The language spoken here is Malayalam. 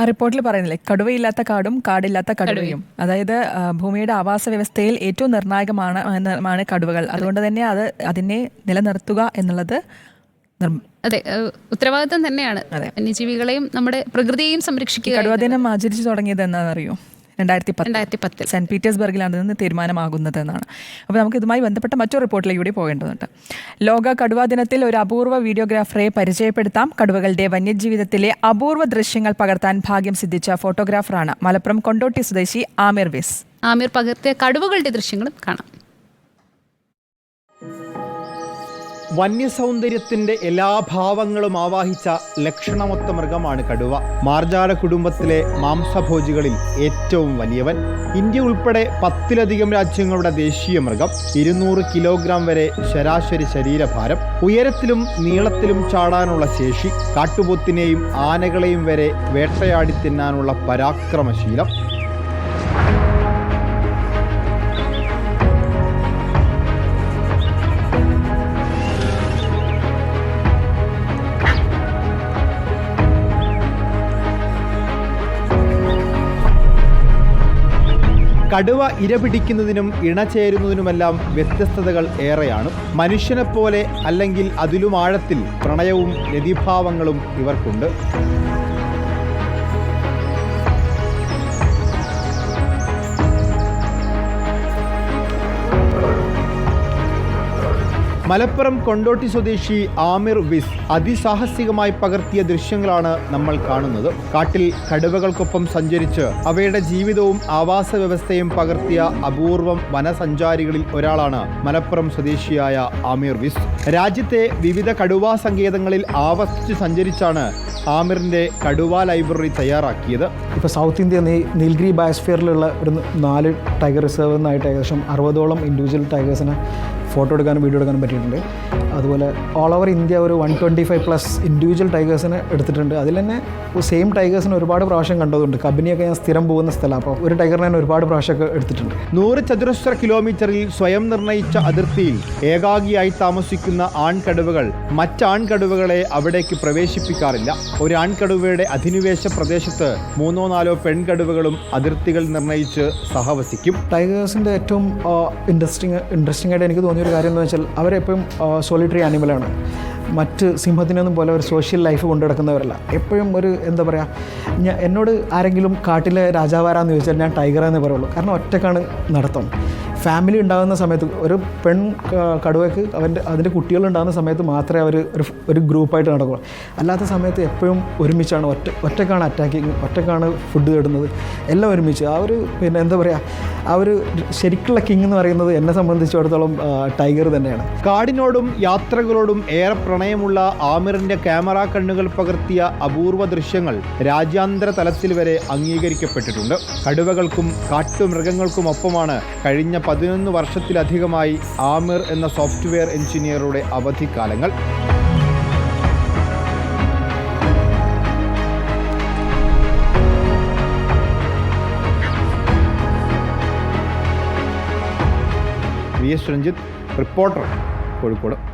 ആ റിപ്പോർട്ടിൽ പറയുന്നില്ലേ? കടുവയില്ലാത്ത കാടും കാടില്ലാത്ത കടുവയും. അതായത് ഭൂമിയുടെ ആവാസ വ്യവസ്ഥയിൽ ഏറ്റവും നിർണായകമാണ് കടുവകൾ. അതുകൊണ്ട് തന്നെ അത് അതിനെ നിലനിർത്തുക എന്നുള്ളത് അതെ ഉത്തരവാദിത്വം ഉത്തരവാദിത്തം തന്നെയാണ്. വന്യജീവികളെയും നമ്മുടെ പ്രകൃതിയെയും സംരക്ഷിക്കുക കടുവ ദിനം ആചരിച്ചു തുടങ്ങിയത് എന്താണെന്നറിയോ? രണ്ടായിരത്തി രണ്ടായിരത്തി പത്തിൽ സെന്റ് പീറ്റേഴ്സ്ബർഗിലാണ് ഇതിന് തീരുമാനമാകുന്നത് എന്നാണ്. അപ്പോൾ നമുക്ക് ഇതുമായി ബന്ധപ്പെട്ട മറ്റൊരു റിപ്പോർട്ടിലേക്ക് കൂടി പോകേണ്ടതുണ്ട്. ലോക കടുവാ ദിനത്തിൽ ഒരു അപൂർവ വീഡിയോഗ്രാഫറെ പരിചയപ്പെടുത്താം. കടുവകളുടെ വന്യജീവിതത്തിലെ അപൂർവ ദൃശ്യങ്ങൾ പകർത്താൻ ഭാഗ്യം സിദ്ധിച്ച ഫോട്ടോഗ്രാഫറാണ് മലപ്പുറം കൊണ്ടോട്ടി സ്വദേശി ആമിർ വിസ്. ആമിർ പകർത്തിയ കടുവകളുടെ ദൃശ്യങ്ങളും കാണാം. വന്യസൗന്ദര്യത്തിന്റെ എല്ലാ ഭാവങ്ങളും ആവാഹിച്ച ലക്ഷണമൊത്ത മൃഗമാണ് കടുവ. മാർജാല കുടുംബത്തിലെ മാംസഭോജികളിൽ ഏറ്റവും വലിയവൻ. ഇന്ത്യ ഉൾപ്പെടെ പത്തിലധികം രാജ്യങ്ങളുടെ ദേശീയ മൃഗം. ഇരുന്നൂറ് കിലോഗ്രാം വരെ ശരാശരി ശരീരഭാരം. ഉയരത്തിലും നീളത്തിലും ചാടാനുള്ള ശേഷി. കാട്ടുപോത്തിനെയും ആനകളെയും വരെ വേട്ടയാടി തിന്നാനുള്ള പരാക്രമശീലം. കടുവ ഇരപിടിക്കുന്നതിനും ഇണചേരുന്നതിനുമെല്ലാം വ്യത്യസ്തതകൾ ഏറെയാണ്. മനുഷ്യനെപ്പോലെ അല്ലെങ്കിൽ അതിലും ആഴത്തിൽ പ്രണയവും രതിഭാവങ്ങളും ഇവർക്കുണ്ട്. മലപ്പുറം കൊണ്ടോട്ടി സ്വദേശി ആമിർ വിസ് അതിസാഹസികമായി പകർത്തിയ ദൃശ്യങ്ങളാണ് നമ്മൾ കാണുന്നത്. കാട്ടിൽ കടുവകൾക്കൊപ്പം സഞ്ചരിച്ച് അവയുടെ ജീവിതവും ആവാസ വ്യവസ്ഥയും പകർത്തിയ അപൂർവം വനസഞ്ചാരികളിൽ ഒരാളാണ് മലപ്പുറം സ്വദേശിയായ ആമിർ വിസ്. രാജ്യത്തെ വിവിധ കടുവാ സങ്കേതങ്ങളിൽ ആവർത്തിച്ച് സഞ്ചരിച്ചാണ് ആമിറിന്റെ കടുവ ലൈബ്രറി തയ്യാറാക്കിയത്. ഇപ്പൊ സൗത്ത് ഇന്ത്യ നീൽഗിരി ബയോസ്ഫിയറിലുള്ള ഒരു നാല് ടൈഗർ റിസർവ് എന്നായിട്ട് ഏകദേശം അറുപതോളം ഇൻഡിവിജ്വൽ ടൈഗേഴ്സിനെ ഫോട്ടോ എടുക്കാനും വീഡിയോ എടുക്കാനും പറ്റിയിട്ടുണ്ട്. അതുപോലെ ഓൾ ഓവർ ഇന്ത്യ ഒരു one twenty five plus individual ടൈഗേഴ്സിനെ എടുത്തിട്ടുണ്ട്. അതിൽ തന്നെ സെയിം ടൈഗേഴ്സിന് ഒരുപാട് പ്രാവശ്യം കണ്ടതുണ്ട്. കബനിയൊക്കെ ഞാൻ സ്ഥിരം പോകുന്ന സ്ഥലമാണ് അപ്പോൾ ഒരു ടൈഗറിനെ ഞാൻ ഒരുപാട് പ്രാവശ്യമൊക്കെ എടുത്തിട്ടുണ്ട്. നൂറ് ചതുരശ്ര കിലോമീറ്ററിൽ സ്വയം നിർണയിച്ച അതിർത്തിയിൽ ഏകാഗിയായി താമസിക്കുന്ന ആൺകടുവകൾ മറ്റാൺകടുവകളെ അവിടേക്ക് പ്രവേശിപ്പിക്കാറില്ല. ഒരു ആൺകടുവയുടെ അധിനിവേശ പ്രദേശത്ത് മൂന്നോ നാലോ പെൺകടുവകളും അതിർത്തികൾ നിർണയിച്ച് സഹവസിക്കും. ടൈഗേഴ്സിന്റെ ഏറ്റവും ഇൻട്രസ്റ്റിംഗ് ഇൻട്രസ്റ്റിംഗ് ആയിട്ട് എനിക്ക് തോന്നിയൊരു കാര്യം എന്ന് വെച്ചാൽ അവരെപ്പോഴും സോളിറ്ററി ആനിമലാണ് മറ്റ് സിംഹത്തിനൊന്നും പോലെ ഒരു സോഷ്യൽ ലൈഫ് കൊണ്ടു നടക്കുന്നവരല്ല. എപ്പോഴും ഒരു എന്താ പറയുക ഞാൻ എന്നോട് ആരെങ്കിലും കാട്ടിലെ രാജാവാരാന്ന് ചോദിച്ചാൽ ഞാൻ ടൈഗർ എന്ന് പറയുള്ളൂ. കാരണം ഒറ്റക്കാണ് നടത്തം. ഫാമിലി ഉണ്ടാകുന്ന സമയത്ത് ഒരു പെൺ കടുവയ്ക്ക് അവന്റെ അതിന്റെ കുട്ടികൾ ഉണ്ടാകുന്ന സമയത്ത് മാത്രമേ അവർ ഒരു ഒരു ഗ്രൂപ്പായിട്ട് നടക്കുകയുള്ളൂ അല്ലാത്ത സമയത്ത് എപ്പോഴും ഒരുമിച്ചാണ് ഒറ്റ ഒറ്റക്കാണ് അറ്റാക്കിങ് ഒറ്റക്കാണ് ഫുഡ് തേടുന്നത്. എല്ലാം ഒരുമിച്ച്. ആ ഒരു പിന്നെ എന്താ പറയുക ആ ഒരു ശരിക്കുള്ള കിങ് എന്ന് പറയുന്നത് എന്നെ സംബന്ധിച്ചിടത്തോളം ടൈഗർ തന്നെയാണ്. കാടിനോടും യാത്രകളോടും ഏറെ പ്രണയമുള്ള ആമിറിന്റെ ക്യാമറ കണ്ണുകൾ പകർത്തിയ അപൂർവ ദൃശ്യങ്ങൾ രാജ്യാന്തര തലത്തിൽ വരെ അംഗീകരിക്കപ്പെട്ടിട്ടുണ്ട്. കടുവകൾക്കും കാട്ടുമൃഗങ്ങൾക്കുമൊപ്പമാണ് കഴിഞ്ഞ പതിനൊന്ന് വർഷത്തിലധികമായി ആമിർ എന്ന സോഫ്റ്റ്വെയർ എഞ്ചിനീയറുടെ അവധിക്കാലങ്ങൾ. V S Ranjith reporter Kozhikode.